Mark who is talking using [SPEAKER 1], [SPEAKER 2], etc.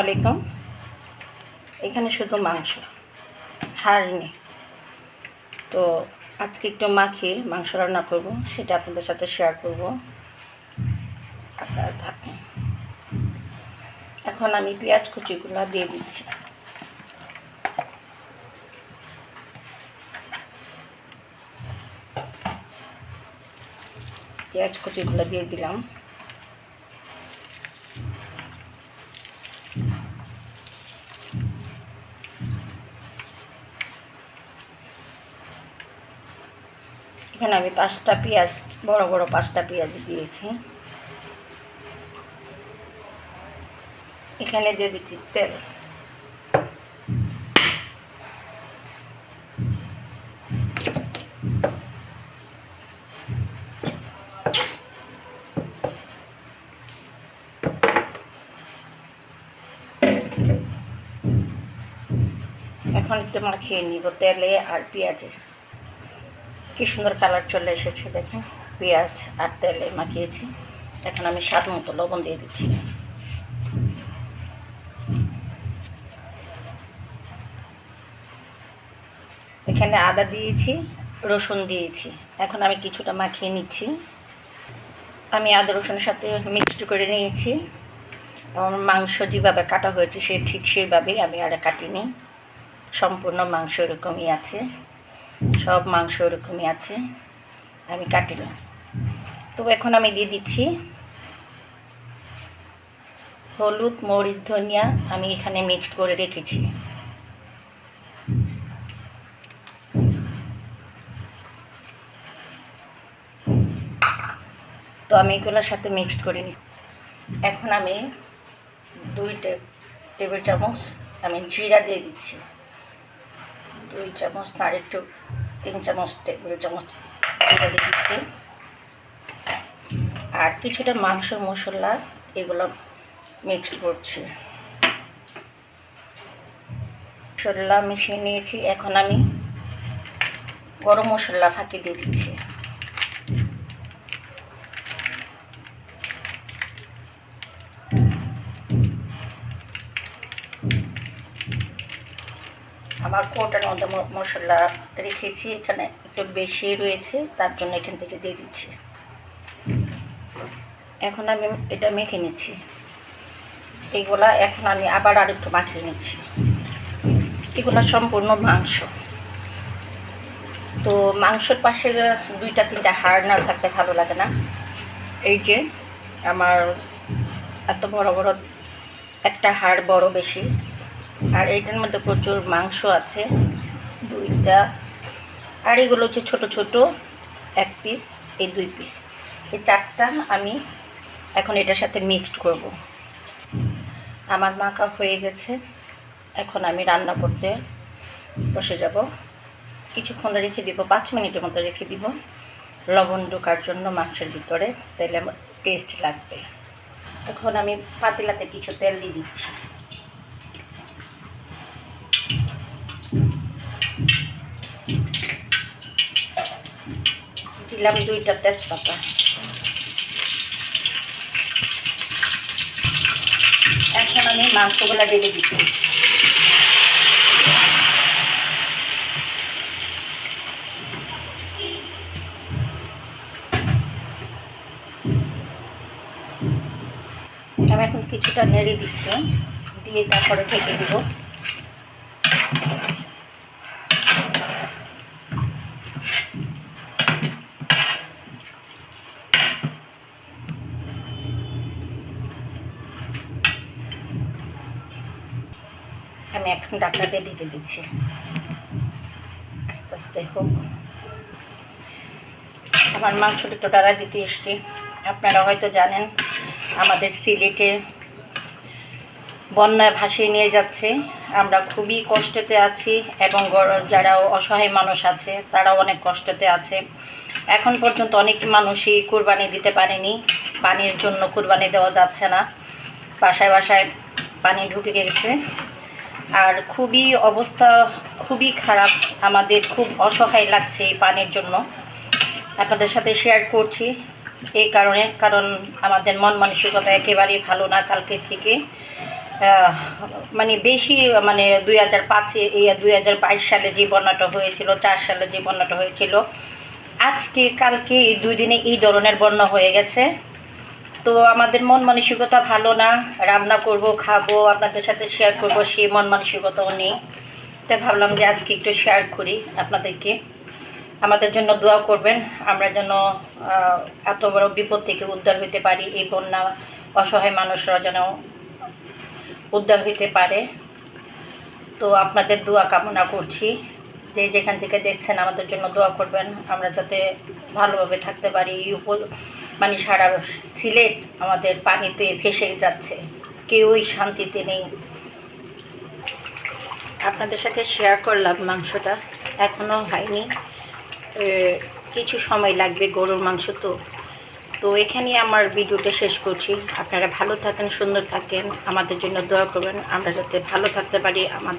[SPEAKER 1] আলাইকুম এখানে শুধু মাংস, হাড় নেই। তো আজকে একটু মাখিয়ে মাংস রান্না করব, সেটা আপনাদের সাথে শেয়ার করব। এখন আমি পেঁয়াজ কুচিগুলো দিয়ে দিচ্ছি। পেঁয়াজ কুচিগুলো দিয়ে দিলাম। এখানে আমি পাঁচটা পেঁয়াজ, বড় বড় পাঁচটা পেঁয়াজ দিয়েছি। এখানে দিয়ে দিচ্ছি তেল। এখন একটু মাখিয়ে নিব তেলে আর পেঁয়াজে কি সুন্দর কালার চলে এসেছে দেখেন পেঁয়াজ আর তেলে মাখিয়েছি। এখন আমি স্বাদ মতো লবণ দিয়ে দিচ্ছি। এখানে আদা দিয়েছি, রসুন দিয়েছি। এখন আমি কিছুটা মাখিয়ে নিচ্ছি। আমি আদা রসুনের সাথে মিক্সড করে নিয়েছি। আমার মাংস যেভাবে কাটা হয়েছে সে ঠিক সেইভাবেই আমি আর কাটিনি। সম্পূর্ণ মাংস এরকমই আছে। সব মাংস ওরকমই আছে। আমি কাটিলাম তো এখন আমি দিয়ে দিচ্ছি হলুদ, মরিচ, ধনিয়া আমি এখানে মিক্সড করে রেখেছি। তো আমি এগুলোর সাথে মিক্সড করে নিই এখন আমি দুই টেবিল চামচ আমি জিরা দিয়ে দিচ্ছি। দুই চামচ আর একটু তিন চামচ টেবিল চামচ জিরা দিয়ে দিচ্ছি। আর কিছুটা মাংস মশলা এগুলো মিক্সড করছি। মশলা মিশিয়ে নিয়েছি। এখন আমি গরম মশলা ফাঁকি দিয়ে দিচ্ছি। আমার কোটার মধ্যে মশলা রেখেছি, এখানে একটু বেশি রয়েছে, তার জন্য এখান থেকে দিয়ে দিচ্ছি। এখন আমি এটা মেখে নিচ্ছি। এগুলা এখন আমি আবার আর একটু মাখিয়ে নিচ্ছি। এগুলা সম্পূর্ণ মাংস। তো মাংসর পাশে দুইটা, তিনটা হাড় না থাকতে ভালো লাগে না। এই যে আমার এত বড় বড় একটা হাড় বড় বেশি। আর এইটার মধ্যে প্রচুর মাংস আছে, দুইটা। আর এগুলো হচ্ছে ছোট ছোট, এক পিস এই দুই পিস এই চারটা আমি এখন এটার সাথে মিক্সড করব। আমার মাখা হয়ে গেছে, এখন আমি রান্না করতে বসে যাব। কিছুক্ষণ রেখে দিব, পাঁচ মিনিটের মতো রেখে দিব। লবণ ঢোকার জন্য মাংসের ভিতরে তাহলে আমার টেস্ট লাগবে। এখন আমি পাতিলাতে কিছু তেল দিয়ে দিচ্ছি। দিলাম দুইটা তেজপাতা। এখন আমি মাংসগুলো ঢেলে দিচ্ছি। আমি এখন কিছুটা নেড়ে দিচ্ছি, দিয়ে তারপরে ঢেকে দিব। আমি এখন ডাকনা দিয়ে ঢেকে দিচ্ছি। আস্তে আস্তে হোক। আমার মাংসটা একটু ডাড়া দিতে এসছি। আপনারা হয়তো জানেন, আমাদের সিলেটে বন্যায় ভাসিয়ে নিয়ে যাচ্ছে। আমরা খুবই কষ্টতে আছি এবং যারা অসহায় মানুষ আছে, তারাও অনেক কষ্টতে আছে। এখন পর্যন্ত অনেক মানুষই কোরবানি দিতে পারেনি। পানির জন্য কোরবানি দেওয়া যাচ্ছে না। বাসায় বাসায় পানি ঢুকে গেছে। আর খুবই অবস্থা খুবই খারাপ। আমাদের খুব অসহায় লাগছে এই পানির জন্য। আপনাদের সাথে শেয়ার করছি এই কারণে, কারণ আমাদের মন মানসিকতা একেবারেই ভালো না কালকে থেকে। মানে বেশি মানে দুই হাজার পাঁচে, এই দুই হাজার বাইশ সালে যে বন্যাটা হয়েছিল, চার সালে যে বন্যাটা হয়েছিল, আজকে কালকে এই দুই দিনে এই ধরনের বন্যা হয়ে গেছে। তো আমাদের মন মানসিকতা ভালো না। রান্না করব, খাব, আপনাদের সাথে শেয়ার করব, সেই মন মানসিকতাও নেই। তাই ভাবলাম যে আজকে একটু শেয়ার করি আপনাদেরকে। আমাদের জন্য দোয়া করবেন, আমরা যেন এত বড় বিপদ থেকে উদ্ধার হইতে পারি, এই বন্যা, অসহায় মানুষরা যেন উদ্ধার হইতে পারে। তো আপনাদের দোয়া কামনা করছি। যে যেখান থেকে দেখছেন, আমাদের জন্য দোয়া করবেন। আমরা যাতে ভালোভাবে থাকতে পারি, এই মানে সারা সিলেট আমাদের পানিতে ভেসে যাচ্ছে। কেউই শান্তিতে নেই। আপনাদের সাথে শেয়ার করলাম মাংসটা এখনও হয়নি। কিছু সময় লাগবে গরুর মাংস তো। তো এখানেই আমার ভিডিওটা শেষ করছি। আপনারা ভালো থাকেন, সুন্দর থাকেন। আমাদের জন্য দোয়া করবেন। আমরা যাতে ভালো থাকতে পারি, আমাদের